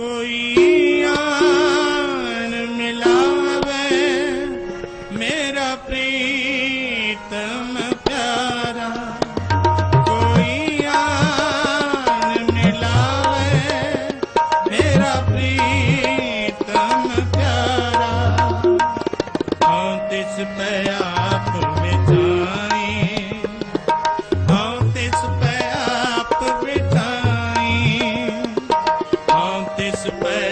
ਕੋਈ ਆਨ ਮਿਲਾਵੇ ਮੇਰਾ ਪ੍ਰੀਤਮ ਪਿਆਰਾ ਕੋਈ ਆਨ ਮਿਲਾਵੇ ਮੇਰਾ ਪ੍ਰੀਤਮ ਪਿਆਰਾ ਹਾਂ ਤਿਸ ਪੈ ਆਪ ਵਿਚਾਈ man.